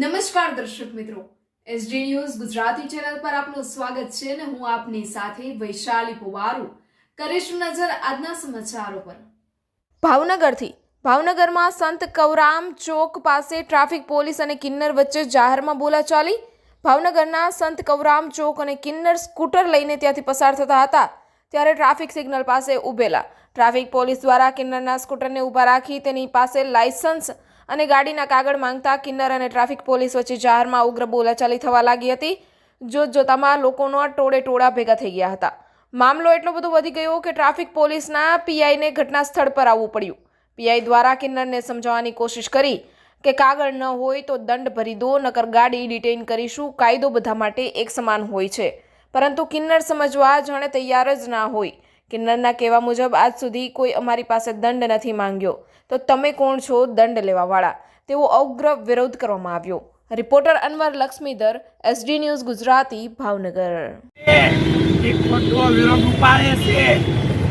નમસ્કાર દર્શક મિત્રો. એસડી ન્યૂઝ ગુજરાતી ચેનલ પર આપનું સ્વાગત છે અને હું આપની સાથે વૈશાલી પુવારુ. કરીશું નજર આજના સમાચારો પર. ભાવનગરથી. ભાવનગરમાં સંત કવરામ ચોક પાસે ટ્રાફિક પોલીસ અને કિન્નર વચ્ચે જાહેરમાં બોલાચાલી. ભાવનગરના સંત કવરામ ચોક અને કિન્નર સ્કૂટર લઈને ત્યાંથી પસાર થતા હતા. ત્યારે ટ્રાફિક સિગ્નલ પાસે ઊભેલા ટ્રાફિક પોલીસ દ્વારા કિન્નરના સ્કૂટરને ઊભા રાખી તેની પાસે લાયસન્સ અને ગાડીના કાગળ માંગતા કિન્નર અને ટ્રાફિક પોલીસ વચ્ચે જાહેરમાં ઉગ્ર બોલાચાલી થવા લાગી હતી. જોત જોતામાં લોકોનો ટોળે ટોળા ભેગા થઈ ગયા હતા. મામલો એટલો બધો વધી ગયો કે ટ્રાફિક પોલીસના પીઆઈને ઘટના સ્થળ પર આવવું પડ્યું. પીઆઈ દ્વારા કિન્નરને સમજાવવાની કોશિશ કરી કે કાગળ ન હોય તો દંડ ભરી દો, નકર ગાડી ડિટેઇન કરીશું, કાયદો બધા માટે એક સમાન હોય છે. પરંતુ કિન્નર સમજવા જાણે તૈયાર જ ના હોય. કિન્નરના કહેવા મુજબ આજ સુધી કોઈ અમારી પાસે દંડ નથી માંગ્યો. તો તમે કોણ છો દંડ લેવાવાળા? તેવો ઉગ્ર વિરોધ કરવામાં આવ્યો. Reporter Anwar Laxmidhar S D news Gujarati Bhavnagar. એક ખોટો વિરોધ ઉપાડે છે.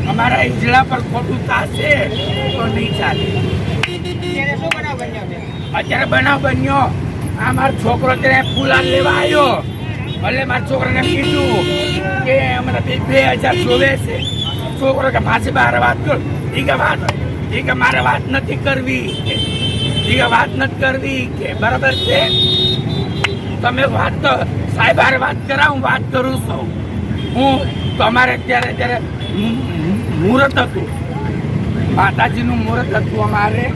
અમારા જિલ્લા પર ખોટું થશે તો નહીં ચાલે. ત્યારે શું બનાવ બન્યો છે? અત્યારે બનાવ બન્યો આ મારો છોકરો તેને ફૂલાન લેવા આવ્યો. ભલે મારા છોકરાને કીધું કે અમારા બે હજાર જોવે છે. છોકરો કે પાછી બહાર વાત કર. એ કે વાત એ કે મારે વાત નથી કરવી. કે કે વાત નથી કરવી. કે બરાબર છે? તમે વાત તો સાહેબ હારે વાત કરા, હું વાત કરું છું. હું તમારે ત્યારે ત્યારે મુહૂર્ત હતું. માતાજીનું મુહૂર્ત હતું અમારે.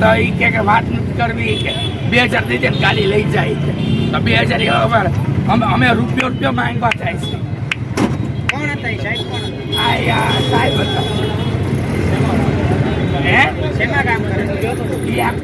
તો એ કે કે વાત નથી કરવી કે બે હજાર ને ગાડી લઈ જાય છે. તો બે હજાર અમે રૂપિયો રૂપિયો માંગવા જાય છે. સાહેબ હે? શેમાં કામ કરે?